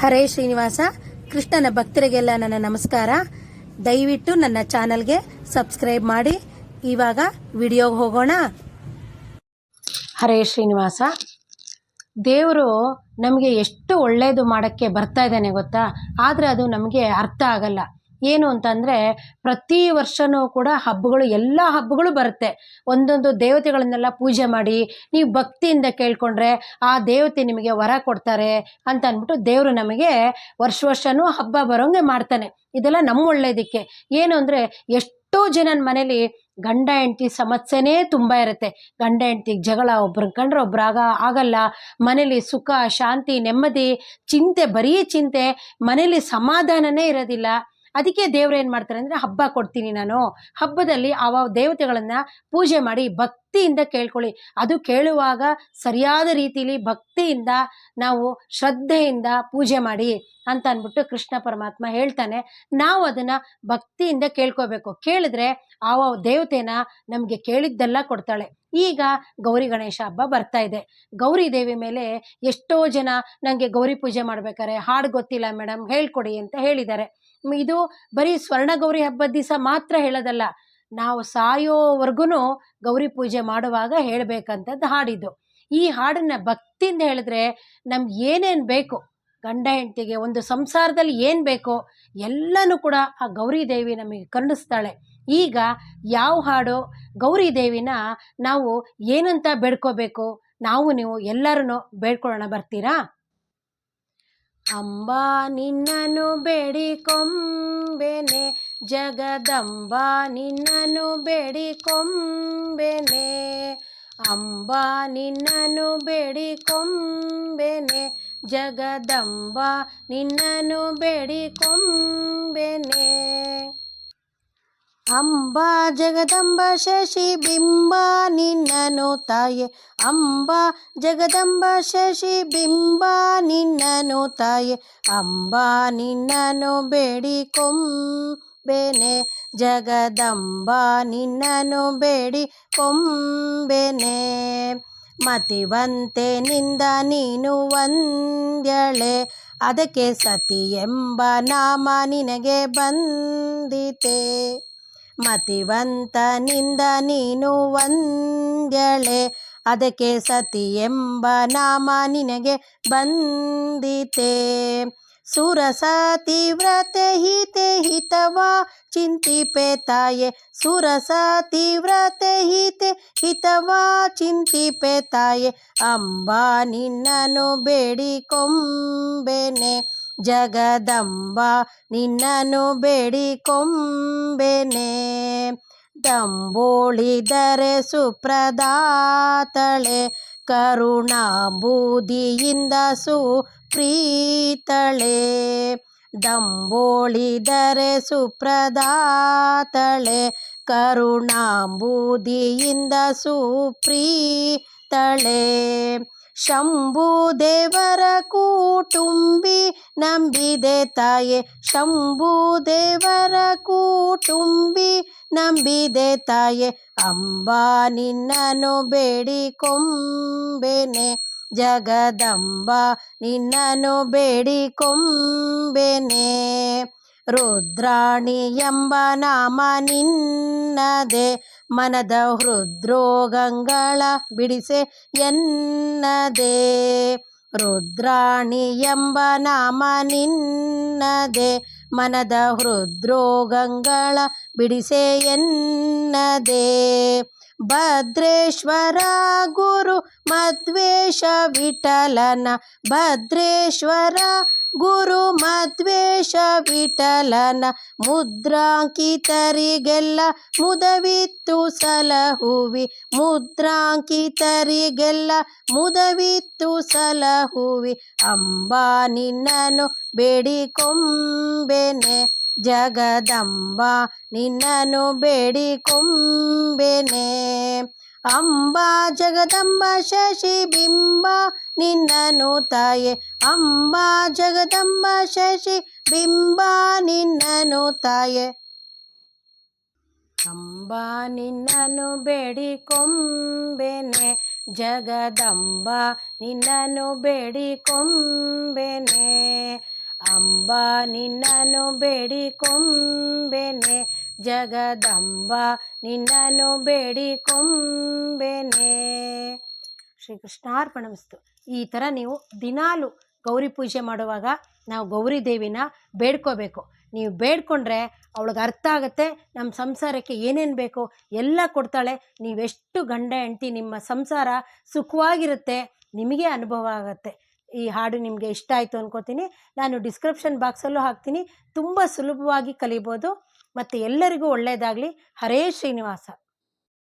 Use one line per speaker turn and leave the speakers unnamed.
ಹರೇ ಶ್ರೀನಿವಾಸ, ಕೃಷ್ಣನ ಭಕ್ತರಿಗೆಲ್ಲ ನನ್ನ ನಮಸ್ಕಾರ. ದಯವಿಟ್ಟು ನನ್ನ ಚಾನಲ್ಗೆ ಸಬ್ಸ್ಕ್ರೈಬ್ ಮಾಡಿ. ಇವಾಗ ವಿಡಿಯೋಗೆ ಹೋಗೋಣ. ಹರೇ ಶ್ರೀನಿವಾಸ, ದೇವರು ನಮಗೆ ಎಷ್ಟು ಒಳ್ಳೆಯದು ಮಾಡೋಕ್ಕೆ ಬರ್ತಾ ಇದ್ದಾನೆ ಗೊತ್ತಾ? ಆದರೆ ಅದು ನಮಗೆ ಅರ್ಥ ಆಗಲ್ಲ. ಏನು ಅಂತಂದರೆ ಪ್ರತಿ ವರ್ಷವೂ ಕೂಡ ಹಬ್ಬಗಳು, ಎಲ್ಲ ಹಬ್ಬಗಳು ಬರುತ್ತೆ. ಒಂದೊಂದು ದೇವತೆಗಳನ್ನೆಲ್ಲ ಪೂಜೆ ಮಾಡಿ, ನೀವು ಭಕ್ತಿಯಿಂದ ಕೇಳ್ಕೊಂಡ್ರೆ, ಆ ದೇವತೆ ನಿಮಗೆ ವರ ಕೊಡ್ತಾರೆ ಅಂತ ಅಂದ್ಬಿಟ್ಟು ದೇವರು ನಮಗೆ ವರ್ಷ ವರ್ಷವೂ ಹಬ್ಬ ಬರೋಂಗೆ ಮಾಡ್ತಾನೆ. ಇದೆಲ್ಲ ನಮ್ಮ ಒಳ್ಳೆಯದಕ್ಕೆ ಏನು ಅಂದರೆ ಎಷ್ಟೋ ಜನನ ಮನೇಲಿ ಗಂಡ, ಹೆಂಡತಿ ಸಮಸ್ಯೆನೇ ತುಂಬ ಇರುತ್ತೆ. ಗಂಡ ಹೆಂಡ್ತಿಗೆ ಜಗಳ ಒಬ್ರನ್ನ ಕಂಡ್ರೆ ಒಬ್ರು ಆಗ, ಆಗಲ್ಲ. ಮನೇಲಿ ಸುಖ, ಶಾಂತಿ, ನೆಮ್ಮದಿ, ಚಿಂತೆ, ಬರೀ ಚಿಂತೆ, ಮನೇಲಿ ಸಮಾಧಾನನೇ ಇರೋದಿಲ್ಲ. ಅದಕ್ಕೆ ದೇವ್ರು ಏನು ಮಾಡ್ತಾರೆ ಅಂದರೆ ಹಬ್ಬ ಕೊಡ್ತೀನಿ ನಾನು. ಹಬ್ಬದಲ್ಲಿ ಅವ ದೇವತೆಗಳನ್ನು ಪೂಜೆ ಮಾಡಿ ಭಕ್ತಿಯಿಂದ ಕೇಳ್ಕೊಳ್ಳಿ. ಅದು ಕೇಳುವಾಗ ಸರಿಯಾದ ರೀತಿಲಿ ಭಕ್ತಿಯಿಂದ ನಾವು ಶ್ರದ್ಧೆಯಿಂದ ಪೂಜೆ ಮಾಡಿ ಅಂತ ಅಂದ್ಬಿಟ್ಟು ಕೃಷ್ಣ ಪರಮಾತ್ಮ ಹೇಳ್ತಾನೆ. ನಾವು ಅದನ್ನು ಭಕ್ತಿಯಿಂದ ಕೇಳ್ಕೋಬೇಕು. ಕೇಳಿದ್ರೆ ಆವ ದೇವತೆನ ನಮಗೆ ಕೇಳಿದ್ದೆಲ್ಲ ಕೊಡ್ತಾಳೆ. ಈಗ ಗೌರಿ ಗಣೇಶ ಹಬ್ಬ ಬರ್ತಾ ಇದೆ. ಗೌರಿ ದೇವಿ ಮೇಲೆ ಎಷ್ಟೋ ಜನ ನನಗೆ ಗೌರಿ ಪೂಜೆ ಮಾಡ್ಬೇಕಾರೆ, ಹಾಡು ಗೊತ್ತಿಲ್ಲ ಮೇಡಮ್ ಹೇಳ್ಕೊಡಿ ಅಂತ ಹೇಳಿದ್ದಾರೆ. ಇದು ಬರೀ ಸ್ವರ್ಣ ಗೌರಿ ಹಬ್ಬದ ದಿವಸ ಮಾತ್ರ ಹೇಳೋದಲ್ಲ, ನಾವು ಸಾಯೋವರೆಗೂ ಗೌರಿ ಪೂಜೆ ಮಾಡುವಾಗ ಹೇಳಬೇಕಂತದ್ದು ಹಾಡಿದ್ದು. ಈ ಹಾಡನ್ನ ಭಕ್ತಿಯಿಂದ ಹೇಳಿದ್ರೆ ನಮ್ಗೆ ಏನೇನು ಬೇಕು? ಗಂಡ ಹೆಂಡತಿಗೆ ಒಂದು ಸಂಸಾರದಲ್ಲಿ ಏನು ಬೇಕೋ ಎಲ್ಲನೂ ಕೂಡ ಆ ಗೌರಿ ದೇವಿ ನಮಗೆ ಕರುಣಿಸ್ತಾಳೆ. ಈಗ ಯಾವ ಹಾಡು ಗೌರಿ ದೇವಿನ ನಾವು ಏನಂತ ಬೇಡ್ಕೋಬೇಕು? ನಾವು ನೀವು ಎಲ್ಲರೂ ಬೇಡ್ಕೊಳ್ಳೋಣ, ಬರ್ತೀರಾ? ಅಂಬಾ ನಿನ್ನನು ಬೇಡಿಕೊಂಬೆನೆ, ಜಗದಂಬ ನಿನ್ನನು ಬೇಡಿಕೊಂಬೆನೆ. ಅಂಬಾ ನಿನ್ನನು ಬೇಡಿಕೊಂಬೆನೆ ಜಗದಂಬ ನಿನ್ನನು ಬೇಡಿಕೊಂಬೆನೆ. ಅಂಬಾ ಜಗದಂಬ ಶಶಿ ಬಿಂಬ ನಿನ್ನನು ತಾಯೆ. ಅಂಬಾ ಜಗದಂಬ ಶಶಿ ಬಿಂಬ ನಿನ್ನನು ತಾಯೆ. ಅಂಬಾ ನಿನ್ನನು ಬೇಡಿಕೊಂಬೆನೆ. ಜಗದಂಬ ನಿನ್ನನು ಬೇಡಿಕೊಂಬೆನೆ. ಮತಿವಂತೆ ನಿಂದ ನೀನು ಒಂದ್ಯಳೆ ಅದಕ್ಕೆ ಸತಿ ಎಂಬ ನಾಮ ನಿನಗೆ ಬಂದಿತೆ. ಮತಿವಂತನಿಂದ ನೀನು ಒಂದ್ಯಳೆ ಅದಕ್ಕೆ ಸತಿ ಎಂಬ ನಾಮ ನಿನಗೆ ಬಂದಿತೆ. ಸುರಸತಿ ತೀವ್ರತೆ ಹಿತೆ ಹಿತವಾ ಚಿಂತಿ ಪೇತಾಯೆ. ಸುರಸ ತೀವ್ರತೆ ಹಿತೆ ಹಿತವಾ ಚಿಂತಿ ಪೇತಾಯೆ. ಅಂಬಾ ನಿನ್ನನು ಬೇಡಿಕೊಂಬೆನೆ. ಜಗದಂಬ ನಿನ್ನನು ಬೇಡಿಕೊಂಬೆನೆ. ದಂಬೋಳಿದರೆ ಸುಪ್ರದಾತಳೆ. ಕರುಣಾಂಬೂದಿಯಿಂದ ಸುಪ್ರೀತಳೆ ದಂಬೋಳಿದರೆ ಸುಪ್ರದಾತಳೆ ಕರುಣಾಂಬೂದಿಯಿಂದ ಸುಪ್ರೀತಳೆ. ಶಂಭು ದೇವರ ಕೂಟುಂಬಿ ನಂಬಿದೆ ತಾಯೆ. ಶಂಭು ದೇವರ ಕೂಟುಂಬಿ ನಂಬಿದೆ ತಾಯೆ. ಅಂಬಾ ನಿನ್ನನು ಬೇಡಿಕೊಂಬೆನೆ. ಜಗದಂಬ ನಿನ್ನನು ಬೇಡಿಕೊಂಬೆನೆ. ರುದ್ರಾಣಿ ಎಂಬ ನಾಮ ನಿನ್ನದೆ. ಮನದ ಹೃದ್ರೋಗಂಗಳ ಬಿಡಿಸೆ ಎನ್ನದೆ. ರುದ್ರಾಣಿ ಎಂಬ ನಾಮ ನಿನ್ನದೆ. ಮನದ ಹೃದ್ರೋಗಂಗಳ ಬಿಡಿಸೆ ಎನ್ನದೆ. ಭದ್ರೇಶ್ವರ ಗುರು ಮಧ್ವೇಶ ವಿಠಲನ. ಭದ್ರೇಶ್ವರ ಗುರು ಮಧ್ವೇಶ ವಿಠಲನ ಮುದ್ರಾಂಕಿತರಿಗೆಲ್ಲ ಮುದವಿತ್ತು ಸಲಹುವಿ. ಮುದ್ರಾಂಕಿತರಿಗೆಲ್ಲ ಮುದವಿತ್ತು ಸಲಹುವಿ. ಅಂಬಾ ನಿನ್ನನು ಬೇಡಿಕೊಂಬೆನೆ. ಜಗದಂಬ ನಿನ್ನನು ಬೇಡಿಕೊಂಬೆನೆ. ಅಂಬಾ ಜಗದಂಬ ಶಶಿ ಬಿಂಬ ನಿನ್ನನು ತಾಯೆ. ಅಂಬಾ ಜಗದಂಬ ಶಶಿ ಬಿಂಬ ನಿನ್ನನು ತಾಯೆ. ಅಂಬಾ ನಿನ್ನನು ಬೇಡಿಕೊಂಬೆನೆ. ಜಗದಂಬ ನಿನ್ನನು ಬೇಡಿಕೊಂಬೆನೆ. ಅಂಬ ಬೇಡಿ ಬೇಡಿಕೊಂಬೆನೆ. ಜಗದಂಬ ನಿನ್ನನ್ನು ಬೇಡಿಕೊಂಬೆನೆ. ಶ್ರೀಕೃಷ್ಣಾರ್ಪಣಮಸ್ತು ಈ ಥರ ನೀವು ದಿನಾಲು ಗೌರಿ ಪೂಜೆ ಮಾಡುವಾಗ ನಾವು ಗೌರಿ ದೇವಿನ ಬೇಡ್ಕೋಬೇಕು. ನೀವು ಬೇಡ್ಕೊಂಡ್ರೆ ಅವಳಿಗೆ ಅರ್ಥ ಆಗುತ್ತೆ, ನಮ್ಮ ಸಂಸಾರಕ್ಕೆ ಏನೇನು ಬೇಕು ಎಲ್ಲ ಕೊಡ್ತಾಳೆ. ನೀವೆಷ್ಟು ಗಂಡ, ಹೆಂಡ್ತಿ, ನಿಮ್ಮ ಸಂಸಾರ ಸುಖವಾಗಿರುತ್ತೆ, ನಿಮಗೆ ಅನುಭವ ಆಗುತ್ತೆ. ಈ ಹಾಡು ನಿಮಗೆ ಇಷ್ಟ ಆಯಿತು ಅನ್ಕೋತೀನಿ. ನಾನು ಡಿಸ್ಕ್ರಿಪ್ಷನ್ ಬಾಕ್ಸಲ್ಲೂ ಹಾಕ್ತೀನಿ. ತುಂಬ ಸುಲಭವಾಗಿ ಕಲಿಬೋದು. ಮತ್ತು ಎಲ್ಲರಿಗೂ ಒಳ್ಳೆಯದಾಗಲಿ. ಹರೇ ಶ್ರೀನಿವಾಸ.